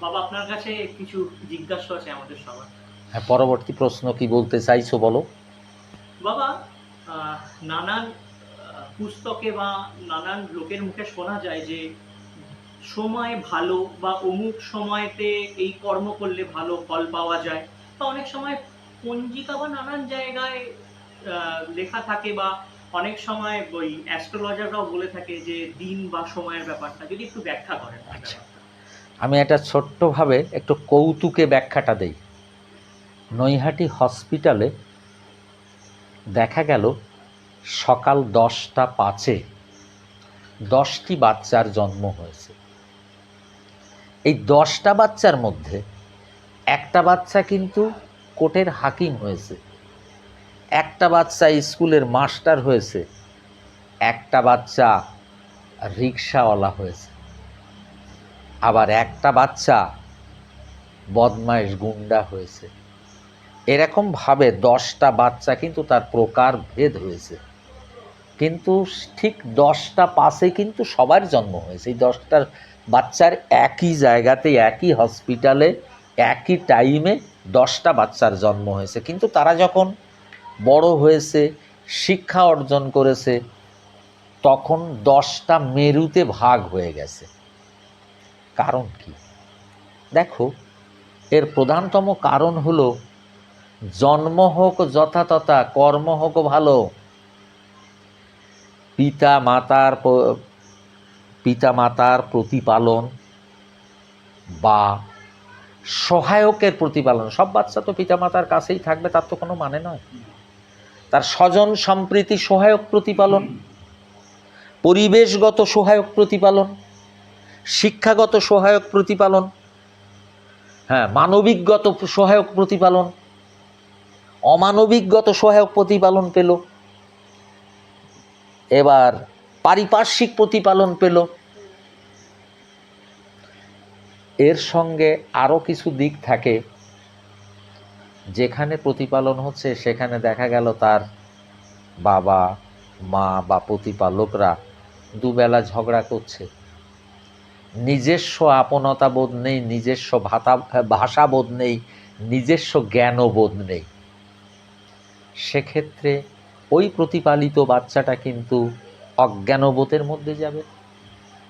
বাবা আপনার কাছে কিছু জিজ্ঞাসা আছে আমাদের সবার? হ্যাঁ পরবর্তী প্রশ্ন কি বলতে চাইছো বলো? বাবা নানান পুস্তকে বা নানান লোকের মুখে শোনা যায় যে সময় ভালো বা অমুক সময়তে এই কর্ম করলে ভালো ফল পাওয়া যায়। বা অনেক সময় পঞ্জিকা বা নানান জায়গায় আহ, লেখা থাকে বা অনেক সময় ওই অ্যাস্ট্রোলজাররাও বলে থাকে যে দিন বা সময়ের ব্যাপারটা যদি একটু ব্যাখ্যা করেন। আচ্ছা। আমি একটা ছোট্টভাবে একটু কৌতুকে ব্যাখ্যাটা দেই। নৈহাটি হসপিটালে দেখা গেল সকাল দশটা পাঁচে দশটি বাচ্চার জন্ম হয়েছে। এই দশটা বাচ্চার মধ্যে একটা বাচ্চা কিন্তু কোর্টের হাকিম হয়েছে, একটা বাচ্চা স্কুলের মাস্টার হয়েছে, একটা বাচ্চা রিক্সাওয়ালা হয়েছে। আবার একটা বাচ্চা বদমাইশ গুন্ডা হয়েছে। এরকমভাবে দশটা বাচ্চা কিন্তু তার প্রকার ভেদ হয়েছে। কিন্তু ঠিক দশটা পাশে কিন্তু সবার জন্ম হয়েছে। এই দশটার বাচ্চার একই জায়গাতে, একই হসপিটালে একই টাইমে দশটা বাচ্চার জন্ম হয়েছে। কিন্তু তারা যখন বড় হয়েছে, শিক্ষা অর্জন করেছে, তখন দশটা মেরুতে ভাগ হয়ে গেছে। কারণ কি? দেখো, এর প্রধানতম কারণ হলো জন্ম হোক যথাতথা, কর্ম হোক ভালো, পিতা মাতার পিতা মাতার প্রতিপালন বা সহায়কের প্রতিপালন, সব বাচ্চা তো পিতা মাতার কাছেই থাকবে, তার তো কোনো মানে নয়। তার স্বজন সম্প্রীতি সহায়ক প্রতিপালন, পরিবেশগত সহায়ক প্রতিপালন শিক্ষাগত সহায়ক প্রতিপালন হ্যাঁ মানবিকগত সহায়ক প্রতিপালন, অমানবিকগত সহায়ক প্রতিপালন পেল। এবার পারিপার্শ্বিক প্রতিপালন পেল। এর সঙ্গে আরও কিছু দিক থাকে। যেখানে প্রতিপালন হচ্ছে, সেখানে দেখা গেল তার বাবা, মা বা প্রতিপালকরা দুবেলা ঝগড়া করছে। নিজস্ব আপনতা বোধ নেই, নিজস্ব ভাতা ভাষাবোধ নেই, নিজস্ব জ্ঞানবোধ নেই। সেক্ষেত্রে ওই প্রতিপালিত বাচ্চাটা কিন্তু অজ্ঞানবোধের মধ্যে যাবে।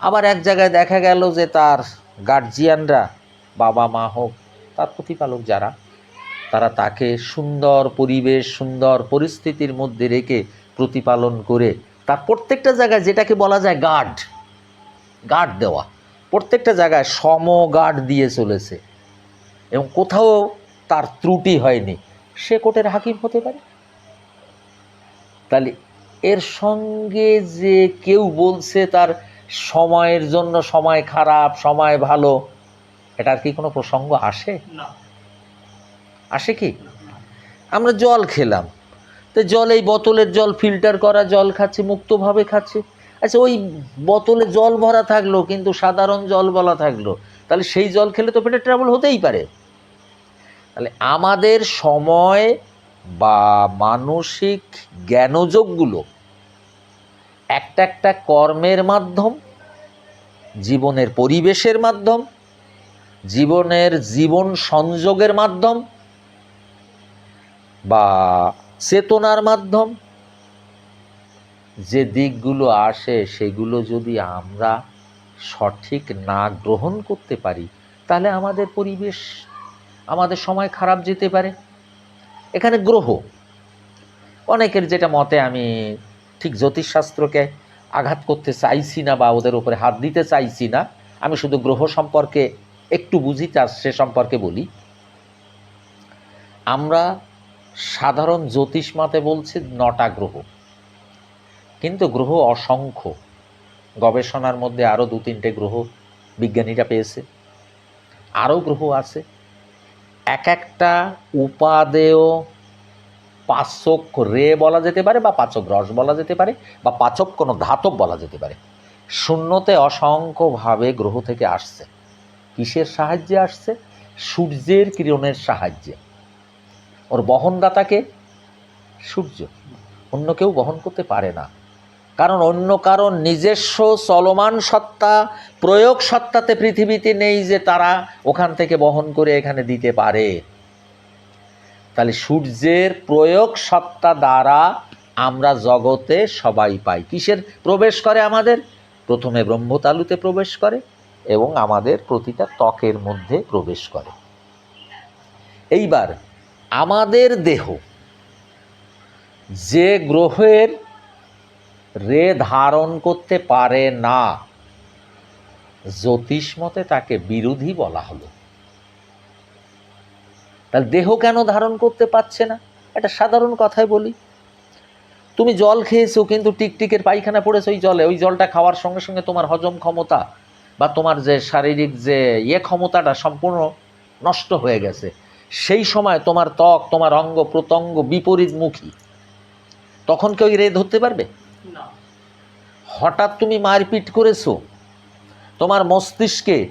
আবার এক জায়গায় দেখা গেল যে তার গার্জিয়ানরা বাবা মা হোক, তার প্রতিপালক যারা, তারা তাকে সুন্দর পরিবেশ, সুন্দর পরিস্থিতির মধ্যে রেখে প্রতিপালন করে তার প্রত্যেকটা জায়গায় যেটাকে বলা যায় গার্ড গার্ড দেওয়া। প্রত্যেকটা জায়গায় সম গার্ড দিয়ে চলেছে। এবং কোথাও তার ত্রুটি হয়নি। সে কোর্টের হাকিম হতে পারে? তাহলে এর সঙ্গে যে কেউ বলছে তার সময়ের জন্য সময় খারাপ সময় ভালো এটার কি কোনো প্রসঙ্গ আসে? না। আসে কি? আমরা জল খেলাম। তো জল এই বোতলের জল ফিল্টার করা জল খাচ্ছি মুক্তভাবে খাচ্ছি। আচ্ছা ওই বোতলে জল ভরা থাকল, কিন্তু সাধারণ জল বলা থাকল। তাহলে সেই জল খেলে তো পেটে ট্রাবল হতেই পারে। তাহলে আমাদের সময় বা মানসিক জ্ঞানযোগগুলো একটা একটা কর্মের মাধ্যম, জীবনের পরিবেশের মাধ্যম, জীবনের জীবন সংযোগের মাধ্যম বা চেতনার মাধ্যম যে দিকগুলো আসে, সেগুলো যদি আমরা সঠিক না গ্রহণ করতে পারি, তাহলে আমাদের পরিবেশ, আমাদের সময় খারাপ যেতে পারে। এখানে গ্রহ। অনেকের যেটা মতে, আমি ঠিক জ্যোতিষশাস্ত্রকে আঘাত করতে চাইছি না বা ওদের উপরে হাত দিতে চাইছি না, আমি শুধু গ্রহ সম্পর্কে একটু বুঝি, তার সে সম্পর্কে বলি। আমরা সাধারণ জ্যোতিষ মতে বলছে নটা গ্রহ। কিন্তু গ্রহ অসংখ্য। গবেষণার মধ্যে আরও দু তিনটে গ্রহ বিজ্ঞানীরা পেয়েছে। আরও গ্রহ আছে। এক একটা উপাদেয় পাচক রে বলা যেতে পারে বা পাচক রস বলা যেতে পারে বা পাচক কোনো ধাতব বলা যেতে পারে। শূন্যতে অসংখ্যভাবে গ্রহ থেকে আসছে। কিসের সাহায্যে আসছে? সূর্যের কিরণের সাহায্যে। ওর বহনদাতাকে সূর্য। অন্য কেউ বহন করতে পারে না। কারণ অন্য কারণ নিজস্ব চলমান সত্তা, প্রয়োগ সত্তাতে পৃথিবীতে নেই যে তারা ওখান থেকে বহন করে এখানে দিতে পারে। তাহলে সূর্যের প্রয়োগ সত্তা দ্বারা আমরা জগতে সবাই পাই। কিসের প্রবেশ করে আমাদের? প্রথমে ব্রহ্মতালুতে প্রবেশ করে এবং আমাদের প্রতিটা ত্বকের মধ্যে প্রবেশ করে। এইবার আমাদের দেহ যে গ্রহের রে ধারণ করতে পারে না। জ্যোতিষমতে তাকে বিরোধী বলা হলো। তাহলে দেহ কেন ধারণ করতে পারছে না? এটা সাধারণ কথায় বলি। তুমি জল খেয়েছো, কিন্তু টিকটিকের পায়খানা পড়েছে ওই জলে। ওই জলটা খাওয়ার সঙ্গে সঙ্গে তোমার হজম ক্ষমতা বা তোমার যে শারীরিক যে ইয়ে ক্ষমতাটা সম্পূর্ণ নষ্ট হয়ে গেছে। সেই সময় তোমার ত্বক, তোমার অঙ্গ প্রত্যঙ্গ বিপরীতমুখী। তখন কেউ রে ধরতে পারবে? হঠাৎ তুমি মারপিট করেছ? তোমার মস্তিষ্কে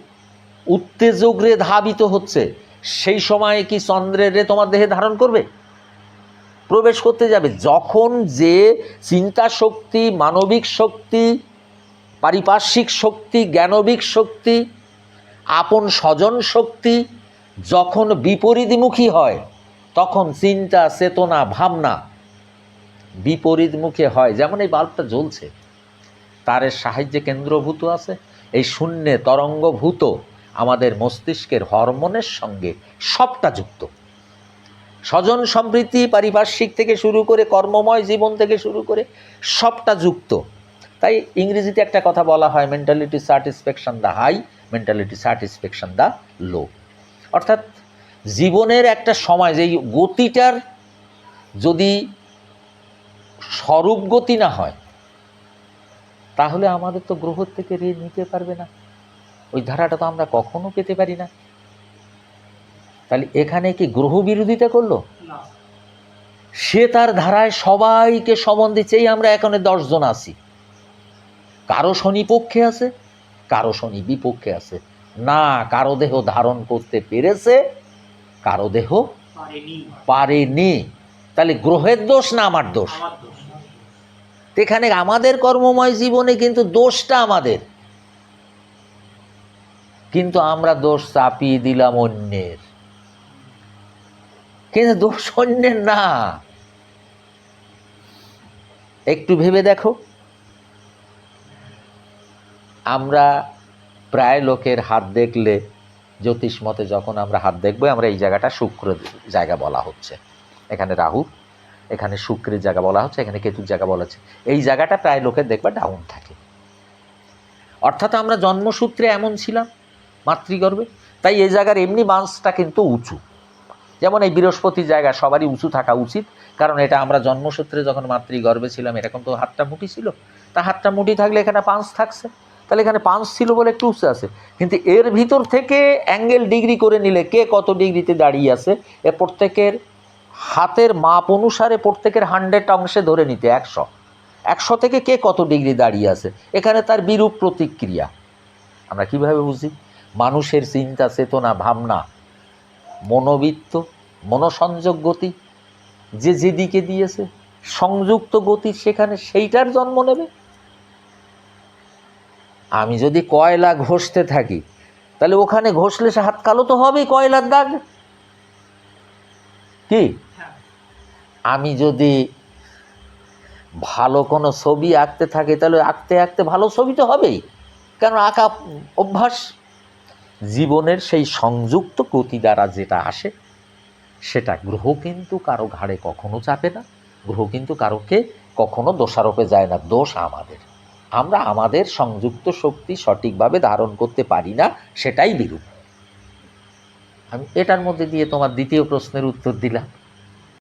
উত্তেজক রে ধাবিত হচ্ছে। সেই সময়ে কি চন্দ্রের রে তোমার দেহে ধারণ করবে? প্রবেশ করতে যাবে। যখন যে চিন্তা শক্তি, মানবিক শক্তি, পারিপার্শ্বিক শক্তি, জ্ঞানবিক শক্তি, আপন স্বজন শক্তি যখন বিপরীতমুখী হয়, তখন চিন্তা, চেতনা, ভাবনা বিপরীতমুখী হয়। যেমন এই বাল্বটা জ্বলছে, তারের সাহায্যে কেন্দ্রভূত আছে, এই শূন্যে তরঙ্গভূত আমাদের মস্তিষ্কের হরমোনের সঙ্গে সবটা যুক্ত। স্বজন সম্প্রীতি, পারিপার্শ্বিক থেকে শুরু করে কর্মময় জীবন থেকে শুরু করে সবটা যুক্ত। তাই ইংরেজিতে একটা কথা বলা হয় mentality satisfaction the high mentality satisfaction the low অর্থাৎ জীবনের একটা সময়, যেই গতিটার যদি স্বরূপ গতি না হয় তাহলে আমাদের তো গ্রহ থেকে ঋণ নিতে পারবে না। ওই ধারাটা তো আমরা কখনো পেতে পারি না। তাহলে এখানে কি গ্রহ বিরোধিতা করল? সে তার ধারায় সবাইকে সম্বন্ধে দিচ্ছেই আমরা এখানে দশজন আছি। কারও শনি পক্ষে আছে কারও শনি বিপক্ষে আছে। না কারও দেহ ধারণ করতে পেরেছে কারও দেহ পারেনি। তাহলে গ্রহের দোষ না আমার দোষ? এখানে আমাদের কর্মময় জীবনে কিন্তু দোষটা আমাদের। কিন্তু আমরা দোষ চাপিয়ে দিলাম অন্যের। কিন্তু দোষ অন্যের না। একটু ভেবে দেখো। আমরা প্রায় লোকের হাত দেখলে জ্যোতিষ মতে যখন আমরা হাত দেখব আমরা এই জায়গাটা শুক্র জায়গা বলা হচ্ছে। এখানে রাহু, এখানে শুক্রের জায়গা বলা হচ্ছে, এখানে কেতুর জায়গা বলা হচ্ছে। এই জায়গাটা প্রায় লোকের দেখবা ডাউন থাকে। অর্থাৎ আমরা জন্মসূত্রে এমন ছিলাম, মাতৃগর্ভে। তাই এই জায়গার এমনি বাঁশটা কিন্তু উঁচু। যেমন এই বৃহস্পতি জায়গা সবারই উঁচু থাকা উচিত, কারণ এটা আমরা জন্মসূত্রে যখন মাতৃগর্ভে ছিলাম, এরকম তো হাতটা মুঠি ছিল। তা হাতটা মুঠি থাকলে এখানে পাঁচ থাকছে। তাহলে এখানে পাঁচ ছিল বলে একটু উঁচু আছে। কিন্তু এর ভিতর থেকে অ্যাঙ্গেল ডিগ্রি করে নিলে কে কত ডিগ্রিতে দাঁড়িয়ে আছে, এ প্রত্যেকের হাতের মাপ অনুসারে প্রত্যেকের হান্ড্রেড অংশে ধরে নিতে, একশো। একশো থেকে কে কত ডিগ্রি দাঁড়িয়ে আছে? এখানে তার বিরূপ প্রতিক্রিয়া। আমরা কীভাবে বুঝি? মানুষের চিন্তা, চেতনা, ভাবনা, মনোবৃত্ত, মনোসংযোগ গতি, যে যেদিকে দিয়েছে, সংযুক্ত গতি সেখানে সেইটার জন্ম নেবে? আমি যদি কয়লা ঘষতে থাকি, তাহলে ওখানে ঘষলে সে হাত কালো তো হবেই, কয়লার দাগ। কি? আমি যদি ভালো কোনো ছবি আঁকতে থাকি, তাহলে আঁকতে আঁকতে ভালো ছবি তো হবেই। কারণ আঁকা অভ্যাস, জীবনের সেই সংযুক্ত গতি দ্বারা যেটা আসে, সেটা গ্রহ কিন্তু কারও ঘাড়ে কখনো চাপে না। গ্রহ কিন্তু কারোকে কখনো দোষারোপে যায় না। দোষ আমাদের। আমরা আমাদের সংযুক্ত শক্তি সঠিকভাবে ধারণ করতে পারি না, সেটাই বিরূপ। আমি এটার মধ্যে দিয়ে তোমার দ্বিতীয় প্রশ্নের উত্তর দিলাম।